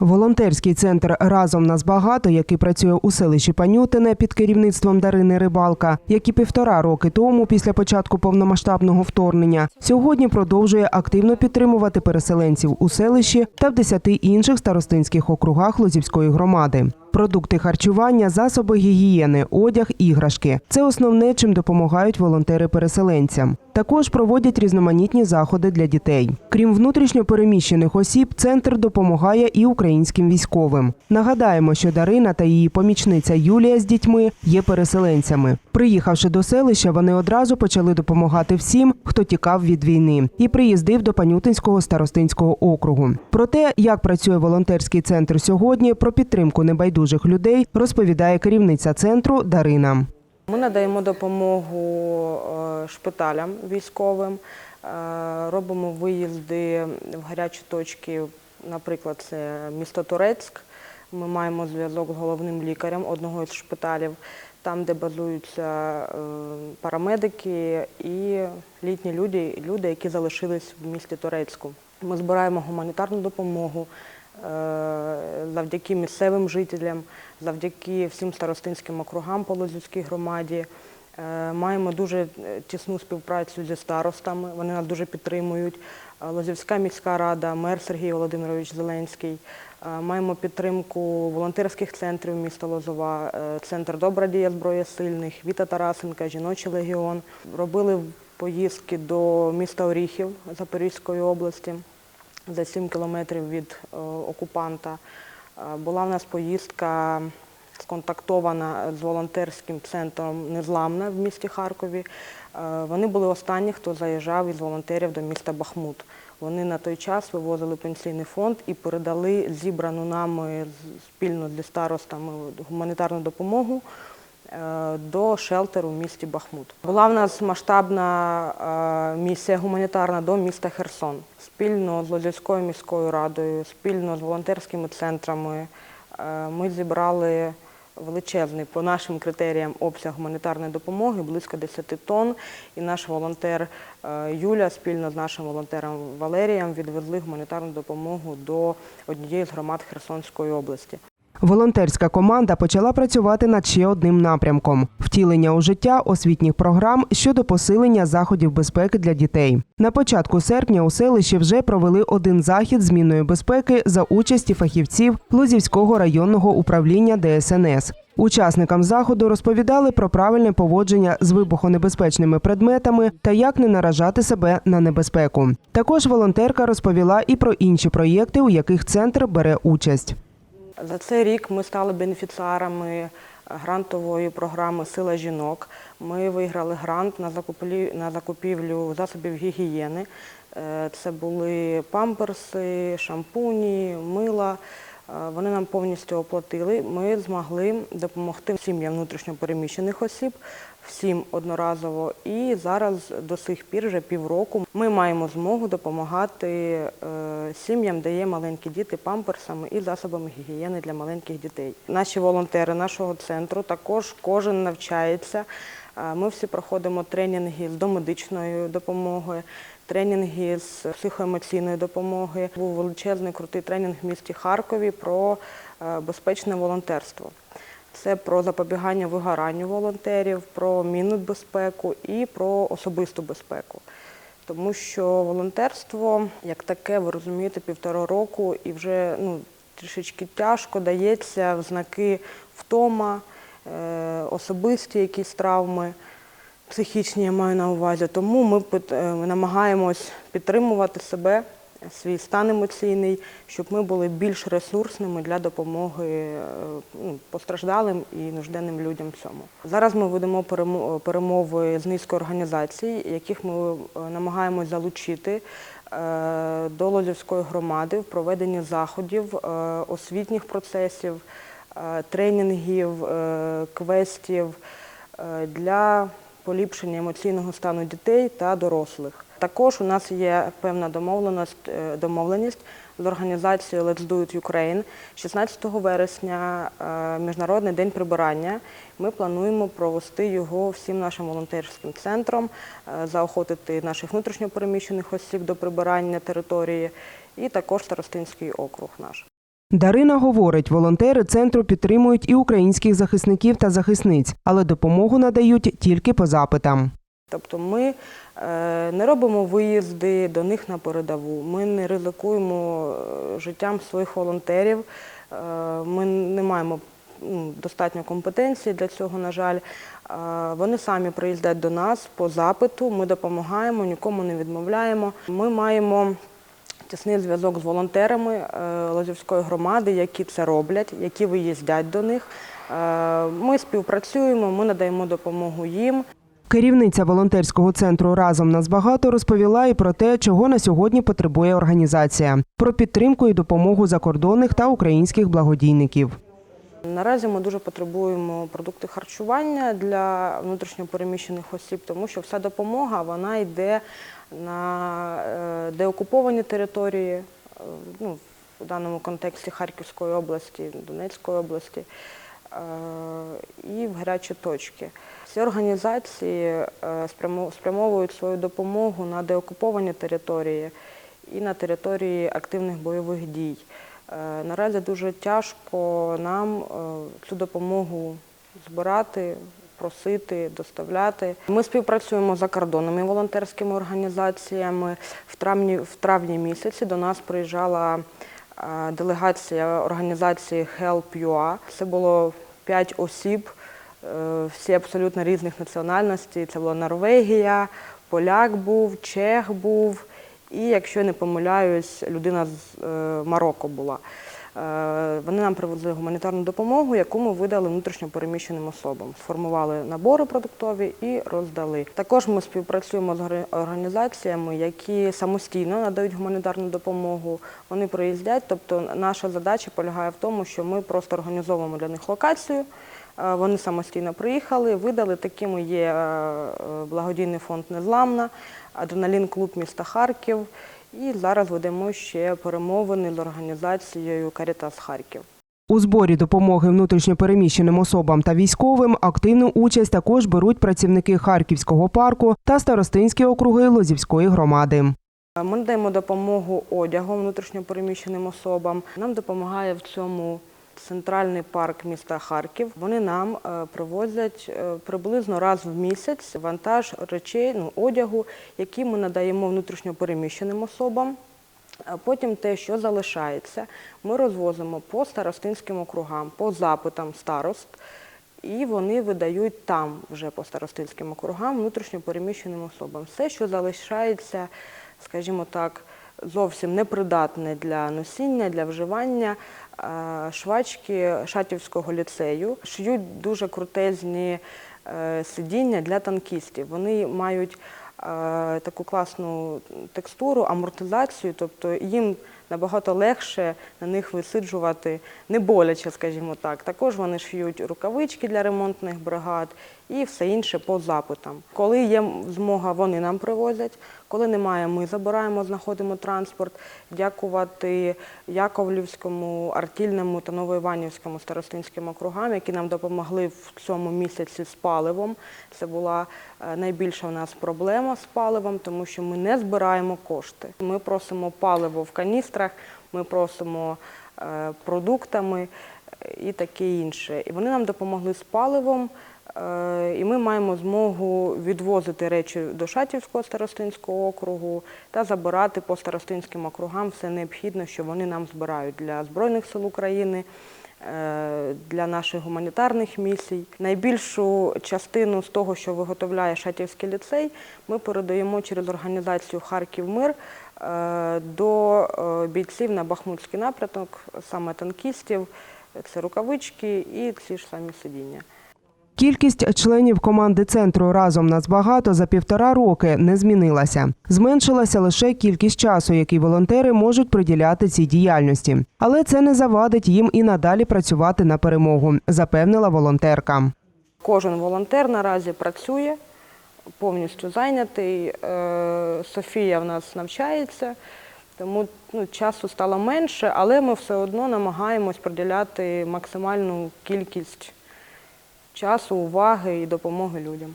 Волонтерський центр Разом нас багато, який працює у селищі Панютине під керівництвом Дарини Рибалка, як і півтора роки тому, після початку повномасштабного вторгнення, сьогодні продовжує активно підтримувати переселенців у селищі та в десяти інших старостинських округах Лозівської громади. Продукти харчування, засоби гігієни, одяг, іграшки це основне, чим допомагають волонтери переселенцям. Також проводять різноманітні заходи для дітей. Крім внутрішньо переміщених осіб, центр допомагає і українським військовим. Нагадаємо, що Дарина та її помічниця Юлія з дітьми є переселенцями. Приїхавши до селища, вони одразу почали допомагати всім, хто тікав від війни, і приїздив до Панютинського старостинського округу. Про те, як працює волонтерський центр сьогодні, про підтримку небайдужих людей, розповідає керівниця центру Дарина. Ми надаємо допомогу е, шпиталям військовим, е, робимо виїзди в гарячі точки, наприклад, це місто Турецьк. Ми маємо зв'язок з головним лікарем одного із шпиталів, там, де базуються е, парамедики і літні люди, люди, які залишились в місті Турецьку. Ми збираємо гуманітарну допомогу завдяки місцевим жителям, завдяки всім старостинським округам по Лозівській громаді. Е, Маємо дуже е, тісну співпрацю зі старостами, вони нас дуже підтримують. Е, Лозівська міська рада, мер Сергій Володимирович Зеленський. Е, Маємо підтримку волонтерських центрів міста Лозова, е, центр Добра дія зброя сильних, Віта Тарасенка, Жіночий легіон. Робили поїздки до міста Оріхів Запорізької області за 7 кілометрів від е, окупанта. Е, Була в нас поїздка сконтактована з волонтерським центром Незламна в місті Харкові. Е, Вони були останні, хто заїжджав із волонтерів до міста Бахмут. Вони на той час вивозили пенсійний фонд і передали зібрану нами спільно зі старостами гуманітарну допомогу до шелтеру в місті Бахмут. Була в нас масштабна е, місія гуманітарна до міста Херсон. Спільно з Лозівською міською радою, спільно з волонтерськими центрами е, ми зібрали величезний по нашим критеріям обсяг гуманітарної допомоги близько 10 тонн. І наш волонтер е, Юля спільно з нашим волонтером Валерієм відвезли гуманітарну допомогу до однієї з громад Херсонської області. Волонтерська команда почала працювати над ще одним напрямком втілення у життя освітніх програм щодо посилення заходів безпеки для дітей. На початку серпня у селищі вже провели один захід змінної безпеки за участі фахівців Лузівського районного управління ДСНС. Учасникам заходу розповідали про правильне поводження з вибухонебезпечними предметами та як не наражати себе на небезпеку. Також волонтерка розповіла і про інші проєкти, у яких центр бере участь. За цей рік ми стали бенефіціарами грантової програми Сила жінок. Ми виграли грант на закупівлю, на закупівлю засобів гігієни. Е, Це були памперси, шампуні, мила. Е, Вони нам повністю оплатили. Ми змогли допомогти сім'ям внутрішньопереміщених осіб, всім одноразово. І зараз до сих пір, вже півроку, ми маємо змогу допомагати е, сім'ям, де є маленькі діти, памперсами і засобами гігієни для маленьких дітей. Наші волонтери нашого центру також кожен навчається. Е, Ми всі проходимо тренінги з домедичної допомоги, тренінги з психоемоційної допомоги. Був величезний крутий тренінг в місті Харкові про е, безпечне волонтерство. Це про запобігання вигоранню волонтерів, про мінну безпеку і про особисту безпеку. Тому що волонтерство, як таке, ви розумієте, півтора року і вже ну, трішечки тяжко дається в знаки втома, е, особисті якісь травми, психічні я маю на увазі. Тому ми е, намагаємось підтримувати себе, свій стан емоційний, щоб ми були більш ресурсними для допомоги е, ну, постраждалим і нужденним людям цьому. Зараз ми ведемо перемови з низкою організацій, яких ми е, намагаємось залучити до Лозівської громади в проведенні заходів, освітніх процесів, тренінгів, квестів для поліпшення емоційного стану дітей та дорослих. Також у нас є певна домовленість, е, домовленість з організацією Let's Do It Ukraine. 16 вересня е, Міжнародний день прибирання. Ми плануємо провести його всім нашим волонтерським центром, е, заохотити наших внутрішньопереміщених осіб до прибирання території і також Старостинський округ наш. Дарина говорить, волонтери центру підтримують і українських захисників та захисниць, але допомогу надають тільки по запитам. Тобто ми е, не робимо виїзди до них на передову, ми не ризикуємо е, життям своїх волонтерів, е, ми не маємо ну, достатньо компетенції для цього, на жаль. Вони самі приїздять до нас по запиту, ми допомагаємо, нікому не відмовляємо. Ми маємо тісний зв'язок з волонтерами е, Лозівської громади, які це роблять, які виїздять до них. Е, Ми співпрацюємо, ми надаємо допомогу їм. Керівниця волонтерського центру Разом нас багато розповіла і про те, чого на сьогодні потребує організація, про підтримку і допомогу закордонних та українських благодійників. Наразі ми дуже потребуємо продукти харчування для внутрішньопереміщених осіб, тому що вся допомога вона йде на е, деокуповані території, е, ну, в даному контексті Харківської області, Донецької області е, і в гарячі точки. Ці організації спрямовують свою допомогу на деокуповані території і на території активних бойових дій. Е, Наразі дуже тяжко нам е, цю допомогу збирати, просити, доставляти. Ми співпрацюємо з закордонними волонтерськими організаціями. В травні, в травні місяці до нас приїжджала е, делегація організації Help.ua. Це було п'ять осіб, всі абсолютно різних національностей. Це була Норвегія, поляк був, чех був. І, якщо я не помиляюсь, людина з е, Марокко була. Е, Вони нам привезли гуманітарну допомогу, яку ми видали внутрішньо переміщеним особам. Сформували набори продуктові і роздали. Також ми співпрацюємо з організаціями, які самостійно надають гуманітарну допомогу. Вони приїздять. Тобто, наша задача полягає в тому, що ми просто організовуємо для них локацію. Е, Вони самостійно приїхали, видали. Такими є е, благодійний фонд Незламна, адреналін клуб міста Харків. І зараз ведемо ще перемовини з організацією Карітас Харків. У зборі допомоги внутрішньопереміщеним особам та військовим активну участь також беруть працівники Харківського парку та старостинські округи Лозівської громади. Ми надаємо допомогу одягом внутрішньопереміщеним особам. Нам допомагає в цьому центральний парк міста Харків. Вони нам е, привозять е, приблизно раз в місяць вантаж речей, ну, одягу, які ми надаємо внутрішньопереміщеним особам. А Потім те, що залишається, ми розвозимо по старостинським округам, по запитам старост, і вони видають там вже по старостинським округам внутрішньопереміщеним особам. Все, що залишається, скажімо так, зовсім непридатне для носіння, для вживання. Е, Швачки Шатівського ліцею шиють дуже крутезні е, сидіння для танкістів. Вони мають е, таку класну текстуру, амортизацію, тобто їм набагато легше на них висиджувати, не боляче, скажімо так. Також вони шиють рукавички для ремонтних бригад і все інше по запитам. Коли є змога, вони нам привозять. Коли немає, ми забираємо, знаходимо транспорт. Дякувати Яковлівському, Артільному та Новоіванівському старостинським округам, які нам допомогли в цьому місяці з паливом. Це була е, найбільша в нас проблема з паливом, тому що ми не збираємо кошти. Ми просимо паливо в каністрах, ми просимо е, продуктами е, і таке інше. І вони нам допомогли з паливом. Е, І ми маємо змогу відвозити речі до Шатівського старостинського округу та забирати по старостинським округам все необхідне, що вони нам збирають для Збройних сил України, для наших гуманітарних місій. Найбільшу частину з того, що виготовляє Шатівський ліцей, ми передаємо через організацію Харків Мир до е, бійців на Бахмутський напрямок, саме танкістів. Це рукавички і ці ж самі сидіння. Кількість членів команди центру разом нас багато за півтора роки не змінилася. Зменшилася лише кількість часу, який волонтери можуть приділяти цій діяльності. Але це не завадить їм і надалі працювати на перемогу, запевнила волонтерка. Кожен волонтер наразі працює, повністю зайнятий. Е, Софія в нас навчається, тому ну, часу стало менше, але ми все одно намагаємось приділяти максимальну кількість часу, уваги і допомоги людям.